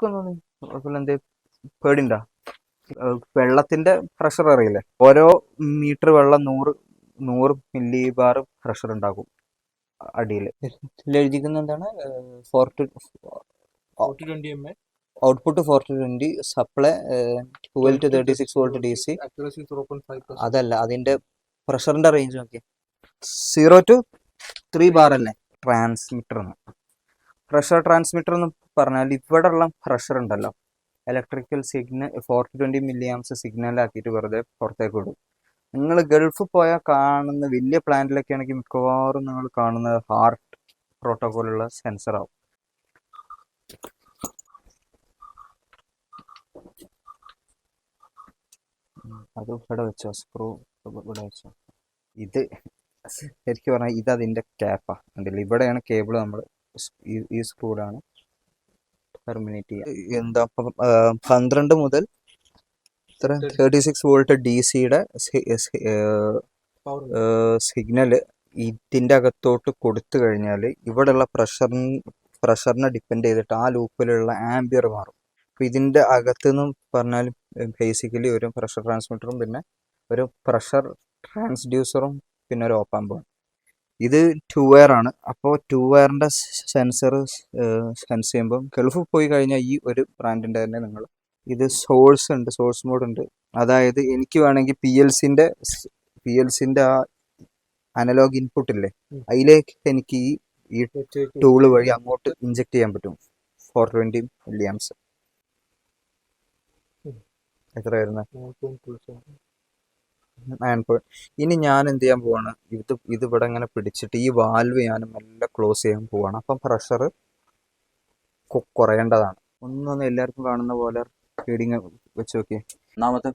കുഴപ്പമില്ല എന്തേ പേടിണ്ടാ? വെള്ളത്തിന്റെ പ്രഷർ അറിയില്ലേ? ഓരോ മീറ്റർ വെള്ളം നൂറ് നൂറ് മില്ലി ബാർ പ്രഷർ ഉണ്ടാകും അടിയിൽ എഴുതിക്കുന്ന എന്താണ്? Four to output four to twenty supply twelve to thirty six volt D C അതല്ല അതിന്റെ പ്രഷറിന്റെ റേഞ്ച് നോക്കിയേ. സീറോ ടു ത്രീ ബാർ അല്ലേ? ട്രാൻസ്മിറ്റർ എന്ന് പ്രഷർ ട്രാൻസ്മിറ്റർ എന്ന് പറഞ്ഞാൽ ഇവിടെ ഉള്ള പ്രഷർ ഉണ്ടല്ലോ. Electrical signal forty twenty milli amps signal ആക്കിയിട്ട് വെറുതെ പുറത്തേക്ക് വിടും. നിങ്ങൾ ഗൾഫ് പോയാൽ കാണുന്ന വലിയ പ്ലാന്റിലൊക്കെ ആണെങ്കിൽ മിക്കവാറും നിങ്ങൾ കാണുന്നത് ഹാർട്ട് പ്രോട്ടോകോളുള്ള ഉം, അത് ഇവിടെ വെച്ചോ സ്ക്രൂ ഇവിടെ വെച്ചോ. ഇത് ശരിക്കും പറഞ്ഞാൽ ഇത് അതിന്റെ ക്യാപ്പാ കണ്ടില്ല? ഇവിടെയാണ് കേബിൾ നമ്മൾ ഈ സ്ക്രൂഡാണ് ടെർമിനേറ്റ് ചെയ്യുക എന്താ പന്ത്രണ്ട് മുതൽ ഇത്ര തേർട്ടി സിക്സ് വോൾട്ട് ഡി സിയുടെ പവർ സിഗ്നൽ ഇതിന്റെ അകത്തോട്ട് കൊടുത്തു കഴിഞ്ഞാൽ ഇവിടെയുള്ള പ്രഷർ പ്രഷറിനെ ഡിപ്പെൻഡ് ചെയ്തിട്ട് ആ ലൂപ്പിലുള്ള ആംബിയർ മാറും. അപ്പോൾ ഇതിന്റെ അകത്ത് നിന്ന് പറഞ്ഞാൽ ബേസിക്കലി ഒരു പ്രഷർ ട്രാൻസ്മിറ്ററും പിന്നെ ഒരു പ്രഷർ ട്രാൻസ്ഡ്യൂസറും പിന്നെ ഒരു ഓപ്പാമ്പും ഇത് ടു വയർ ആണ്. അപ്പോൾ ടു വയറിന്റെ സെൻസർ സെൻസ് ചെയ്യുമ്പം ഗൾഫിൽ പോയി കഴിഞ്ഞാൽ ഈ ഒരു ബ്രാൻഡിന്റെ തന്നെ നിങ്ങൾ ഇത് സോഴ്സ് ഉണ്ട് സോഴ്സ് മോഡ് ഉണ്ട്. അതായത് എനിക്ക് വേണമെങ്കിൽ പി എൽ സിന്റെ പി എൽ സിന്റെ ആ അനലോഗ് ഇൻപുട്ട് ഇല്ലേ. അതിലേക്ക് എനിക്ക് ഈ ഈ ടൂൾ വഴി അങ്ങോട്ട് ഇഞ്ചെക്ട് ചെയ്യാൻ പറ്റും. ഫോർ ട്വന്റി മില്ലിയാംസ് എത്ര എത്രയായിരുന്നു? ഇനി ഞാൻ എന്ത് ചെയ്യാൻ പോവാണ്? ഇത് ഇത് ഇവിടെ ഇങ്ങനെ പിടിച്ചിട്ട് ഈ വാൽവ് ഞാൻ മെല്ലെ ക്ലോസ് ചെയ്യാൻ പോവാണ്. അപ്പം പ്രഷർ കുറയേണ്ടതാണ്. ഒന്നൊന്ന് എല്ലാവർക്കും കാണുന്ന പോലെ ഫീഡിങ് വെച്ച് നോക്കിയേ. ഒന്നാമത്തെ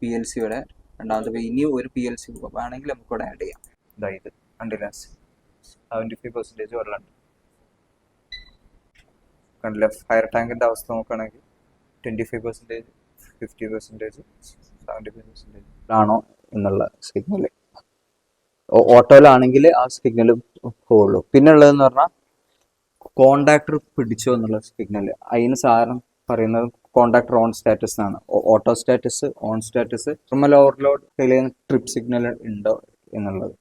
പി എൽ സിയുടെ രണ്ടാമത്തെ ഇനി ഒരു പി എൽ സി വേണമെങ്കിൽ നമുക്ക് ഇവിടെ ആഡ് ചെയ്യാം. ഇതായത് ഇത്. കണ്ടില്ല? സെവന്റി ഫൈവ് പെർസെന്റേജ് വെള്ളമുണ്ട്. കണ്ടില്ല? ഫയർ ടാങ്കിന്റെ അവസ്ഥ നോക്കുകയാണെങ്കിൽ twenty five percentage fifty percentage seventy five percentage ആണോ എന്നുള്ള സിഗ്നൽ ഓട്ടോയിലാണെങ്കിൽ ആ സിഗ്നൽ പോകുള്ളൂ പിന്നെ ഉള്ളതെന്ന് പറഞ്ഞാൽ കോണ്ടാക്ടർ പിടിച്ചോ എന്നുള്ള സിഗ്നൽ അതിന് സാധാരണ പറയുന്നത് കോണ്ടാക്ടർ ഓൺ സ്റ്റാറ്റസ് എന്നാണ്. Auto status on status thermal overload trip signal ഉണ്ടോ എന്നുള്ളത്.